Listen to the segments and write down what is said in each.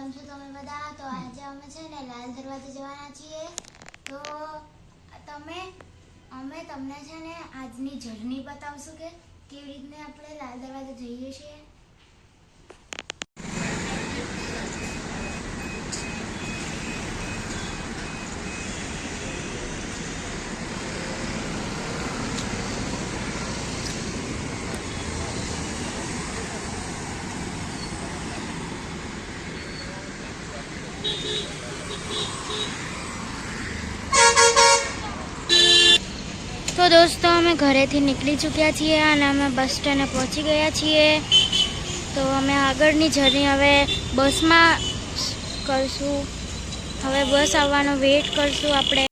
કેમ છો તમે બધા? તો આજે અમે છે ને લાલ દરવાજા જવાના છીએ. તો તમે, અમે તમને છે ને આજની જર્ની બતાવશું કે કેવી રીતને આપણે લાલ દરવાજા જઈએ છીએ. તો દોસ્તો, અમે ઘરેથી નીકળી ચૂક્યા છીએ અને અમે બસ સ્ટેન્ડે પહોંચી ગયા છીએ. તો અમે આગળની જર્ની હવે બસમાં કરશું. હવે બસ આવવાનો વેઇટ કરશું આપણે.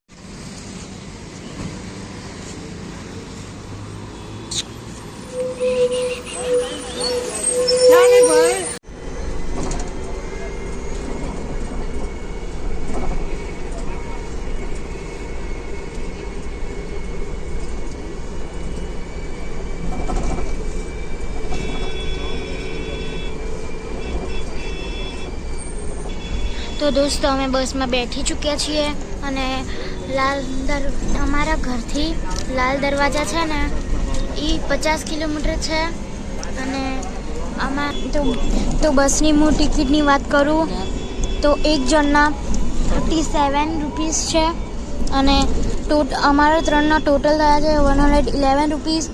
દોસ્તો, અમે બસમાં બેઠી ચૂક્યા છીએ અને લાલ દર, અમારા ઘરથી લાલ દરવાજા છે ને એ પચાસ કિલોમીટર છે અને આમાં તો તો બસની હું ટિકિટની વાત કરું, તો એક જણના થર્ટી સેવન રૂપીસ છે અને ટોટ, અમારા ત્રણના ટોટલ થયા છે one hundred eleven rupees.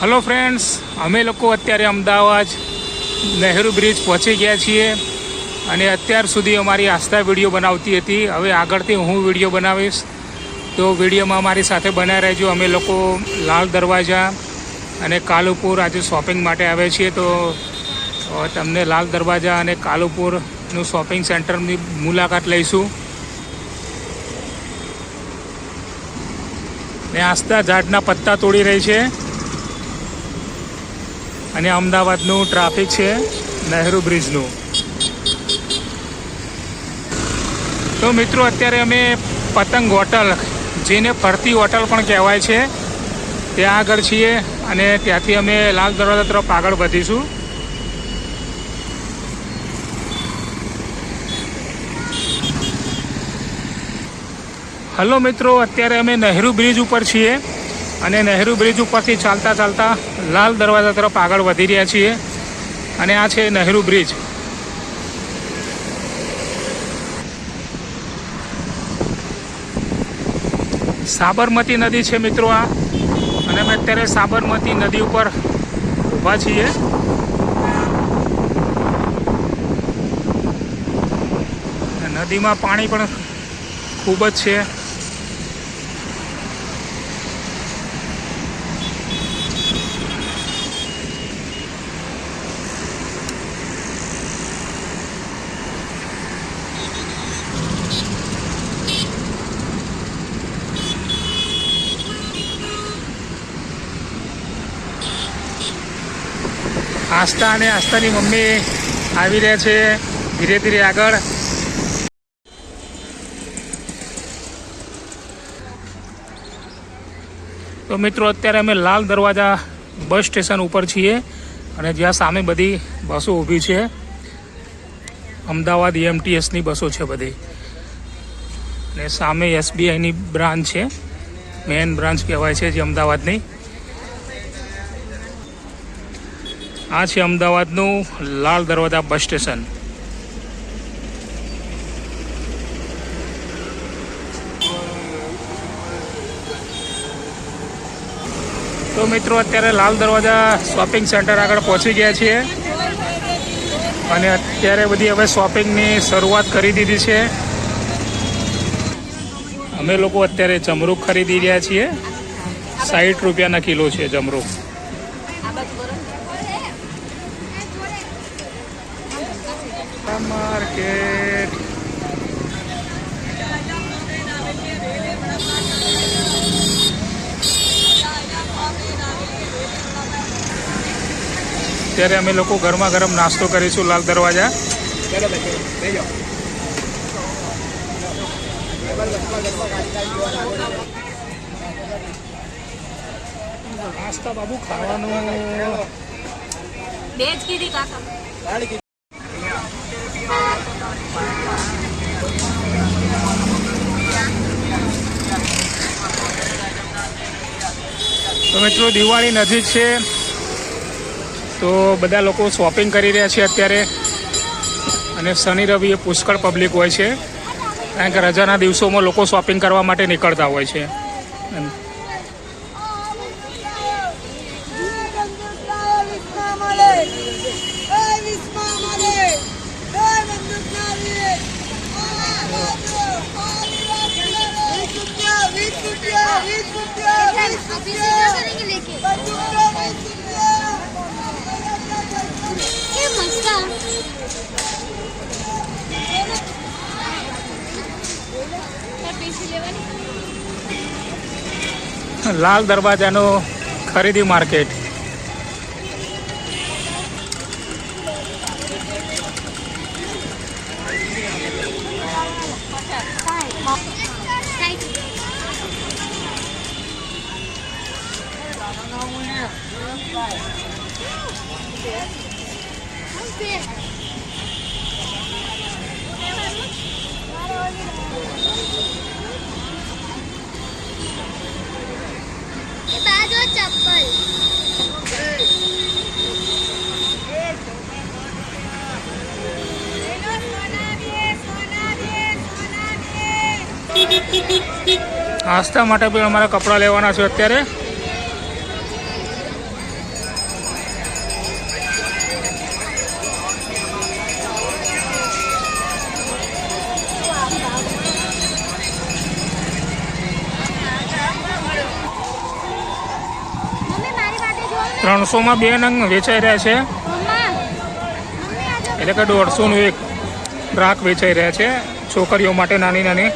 Hello friends અમે લોકો અત્યારે અમદાવાદ નહેરુ બ્રિજ પહોંચી ગયા છીએ અને અત્યાર સુધી અમારી આસ્થા વીડિયો બનાવતી હતી. હવે આગળથી હું વીડિયો બનાવીશ. તો વિડીયોમાં અમારી સાથે બનાવી રહેજો. અમે લોકો લાલ દરવાજા અને કાલુપુર આજે શોપિંગ માટે આવ્યા છીએ. તો તમને લાલ દરવાજા અને કાલુપુરનું શોપિંગ સેન્ટરની મુલાકાત લઈશું. ને આસ્થા ઝાડના પત્તા તોડી રહી છે. અને અમદાવાદનું ટ્રાફિક છે નહેરુ બ્રિજનું. તો મિત્રો, અત્યારે અમે પતંગ હોટલ, જેને ફરતી હોટલ પણ કહેવાય છે, ત્યાં આગળ છીએ અને ત્યાંથી અમે લાલ દરવાજા તરફ આગળ વધીશું. હલો મિત્રો, અત્યારે અમે નહેરુ બ્રિજ ઉપર છીએ. અને નહેરુ બ્રિજ ઉપરથી ચાલતા ચાલતા લાલ દરવાજા તરફ આગળ વધી રહ્યા છીએ. અને આ છે નહેરુ બ્રિજ. સાબરમતી નદી છે મિત્રો આ. અને અમે અત્યારે સાબરમતી નદી ઉપર ઊભા છીએ. નદીમાં પાણી પણ ખૂબ જ છે. આસ્થા અને આસ્થાની મમ્મી આવી રહ્યા છે ધીરે ધીરે આગળ. તો મિત્રો, અત્યારે અમે લાલ દરવાજા બસ સ્ટેશન ઉપર છીએ અને જ્યાં સામે બધી બસો ઊભી છે. અમદાવાદ એમટીએસની બસો છે બધી. અને સામે એસબીઆઈની બ્રાન્ચ છે. મેન બ્રાન્ચ કહેવાય છે જે અમદાવાદની. આ છે અમદાવાદનું લાલ દરવાજા બસ સ્ટેશન. તો મિત્રો, અત્યારે લાલ દરવાજા શોપિંગ સેન્ટર આગળ પહોંચી ગયા છીએ. અને અત્યારે બધી હવે શોપિંગની શરૂઆત કરી દીધી છે. અમે લોકો અત્યારે જમરૂખ ખરીદી રહ્યા છીએ. સાઠ રૂપિયાના કિલો છે જમરૂખ માર્કેટ ત્યારે અમે લોકો ગરમા ગરમ નાસ્તો કરીશું લાલ દરવાજા. નાસ્તા બાબુ ખાવાનું. બે જ કીધી કાકા. તો મિત્રો દિવાળી નજીક છે. તો બધા લોકો શોપિંગ કરી રહ્યા છે અત્યારે. અને શનિ, રવિ એ પુષ્કળ પબ્લિક હોય છે. કારણ કે રજાના દિવસોમાં લોકો શોપિંગ કરવા માટે નીકળતા હોય છે. લાલ દરવાજાનું ખરીદી માર્કેટ. ચપ્પલ નાસ્તા માટે બી અમારા કપડાં લેવાના છે અત્યારે. ત્રણસોમાં બે નંગ વેચાઈ રહ્યા છે. એટલે કે દોઢસોનું એક રાખ વેચાઈ રહ્યા છે. છોકરીઓ માટે નાની નાની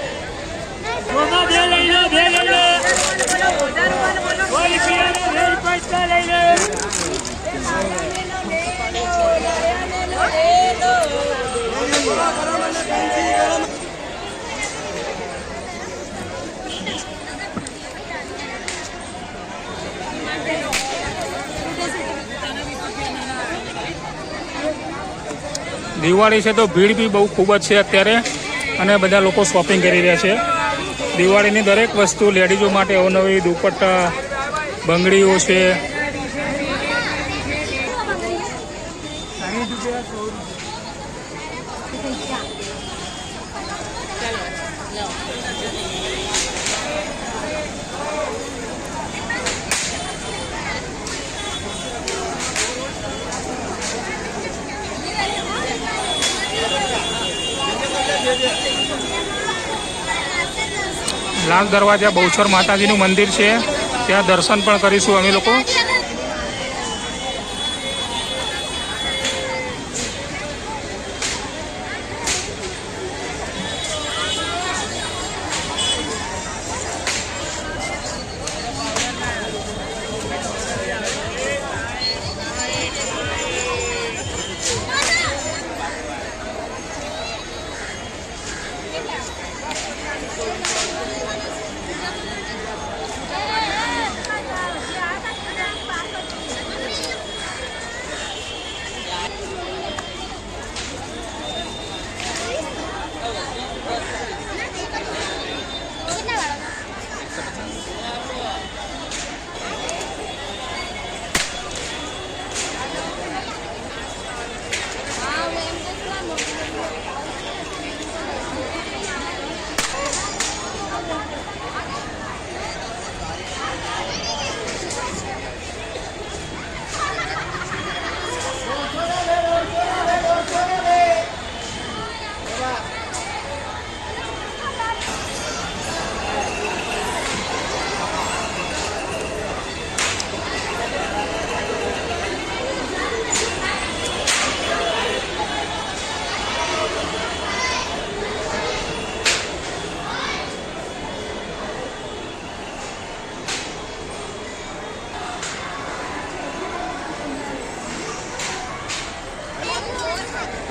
દિવાળી છે તો ભીડ બી બહુ ખૂબ જ છે અત્યારે અને બધા લોકો શોપિંગ કરી રહ્યા છે. દિવાળીની દરેક વસ્તુ લેડીઝો માટે અવનવી દુપટ્ટા, બંગડીઓ છે લાલ દરવાજા બહુચર માતાજીનું મંદિર છે. ત્યાં દર્શન પણ કરીશું અમે લોકો.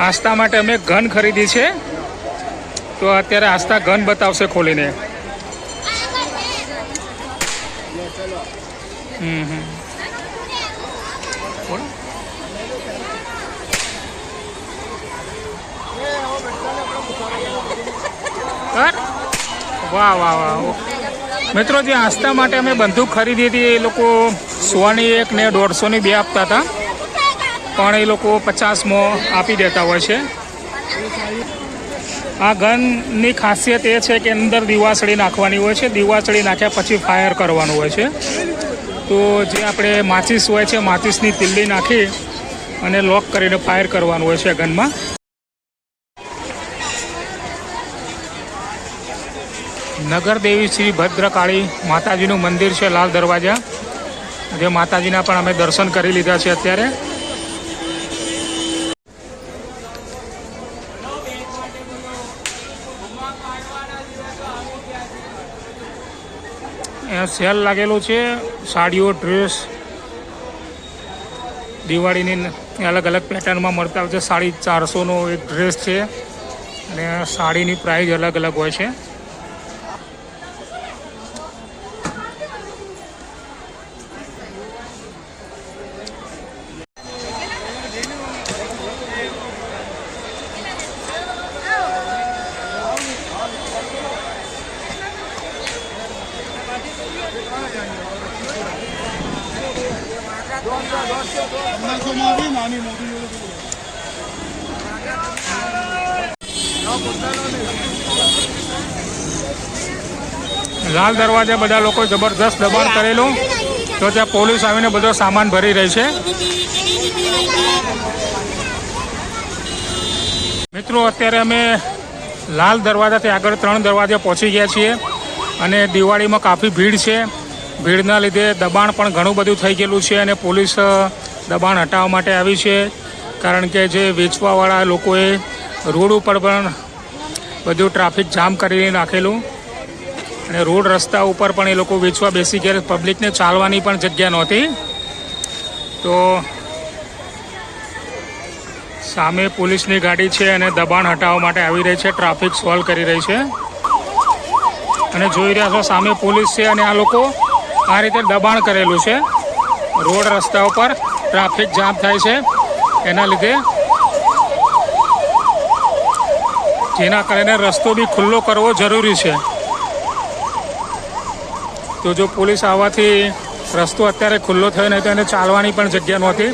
આસ્થા માટે અમે ગન ખરીદી છે. તો અત્યારે આસ્થા ગન બતાવશે ખોલીને. વાહ વાહ વાહ. મિત્રો, જે આસ્થા માટે અમે બંદૂક ખરીદી હતી, એ લોકો સોની એક ને દોઢસોની બે આપતા હતા. પણ એ લોકો પચાસમાં આપી દેતા હોય છે. આ ગનની ખાસિયત એ છે કે અંદર દીવાસળી નાખવાની હોય છે. દીવાસળી નાખ્યા પછી ફાયર કરવાનું હોય છે. તો જે આપણે માચીસ હોય છે, માચીસની તિલ્લી નાખી અને લોક કરીને ફાયર કરવાનું હોય છે ગનમાં. નગરદેવી શ્રી ભદ્રકાળી માતાજીનું મંદિર છે લાલ દરવાજા. જે માતાજીના પણ અમે દર્શન કરી લીધા છે અત્યારે. અહીંયા સેલ લાગેલો છે, સાડીઓ ડ્રેસ દિવાળીની અલગ અલગ પેટર્નમાં મળતા હોય છે. સાડી ચારસોનો એક ડ્રેસ છે. અને સાડીની પ્રાઇઝ અલગ અલગ હોય છે. લાલ દરવાજા બધા લોકો જબરદસ્ત દબાણ કરેલું. તો ત્યાં પોલીસ આવીને બધો સામાન ભરી રહી છે. મિત્રો, અત્યારે અમે લાલ દરવાજાથી આગળ ત્રણ દરવાજા પહોંચી ગયા છીએ અને દિવાળીમાં કાફી ભીડ છે. ભીડના લીધે દબાણ પણ ઘણું બધું થઈ ગયેલું છે અને પોલીસ દબાણ હટાવવા માટે આવી છે. કારણ કે જે વેચવાવાળા લોકોએ રોડ ઉપર પણ બધું ટ્રાફિક જામ કરી નાખેલું અને રોડ રસ્તા ઉપર પણ એ લોકો વેચવા બેસી ગયા પબ્લિકને ચાલવાની પણ જગ્યા નહોતી. તો સામે પોલીસની ગાડી છે અને દબાણ હટાવવા માટે આવી રહી છે. ટ્રાફિક સોલ્વ કરી રહી છે. અને જોઈ રહ્યા છો સામે પોલીસ છે અને આ લોકો આ રીતે દબાણ કરેલું છે. રોડ રસ્તા ઉપર ટ્રાફિક જામ થાય છે. એના લીધે જેના કારણે રસ્તો બી ખુલ્લો કરવો જરૂરી છે. તો જો પોલીસ આવવાથી રસ્તો અત્યારે ખુલ્લો થયો નહીં તો એને ચાલવાની પણ જગ્યા નહોતી.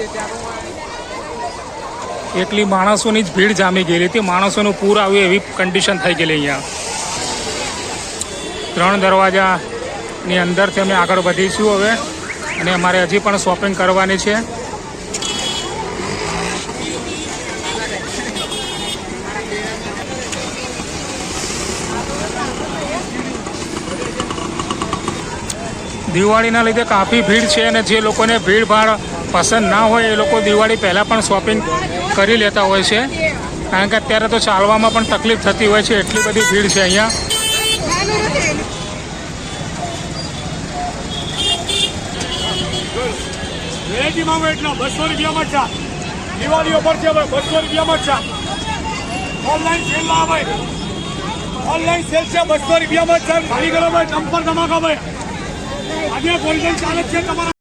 એટલી માણસોની જ ભીડ જામી ગયેલી હતી. માણસોનું પૂર આવ્યું એવી કન્ડિશન થઈ ગયેલી અહીંયા. ત્રણ દરવાજાની અંદરથી અમે આગળ વધીશું હવે. અને અમારે હજી પણ શોપિંગ કરવાની છે. દિવાળીના લીધે કાફી ભીડ છે અને જે લોકોને ભીડભાડ પસંદ ના હોય એ લોકો દિવાળી પહેલાં પણ શોપિંગ કરી લેતા હોય છે. કારણ કે અત્યારે તો ચાલવામાં પણ તકલીફ થતી હોય છે. એટલી બધી ભીડ છે અહીંયા. વેરાયટી માંગો એટલા બસો રૂપિયામાં ચા. દિવાળી ઓફર છે ભાઈ, બસો રૂપિયામાં ચા. ઓનલાઈન સેલ ના ઓનલાઈન સેલ છે, બસો રૂપિયામાં ચા. ખાલી કરો ભાઈ ટમ્પર ધમાકા ભાઈ. આજે ગોલ્ડન ચાલે છે તમારા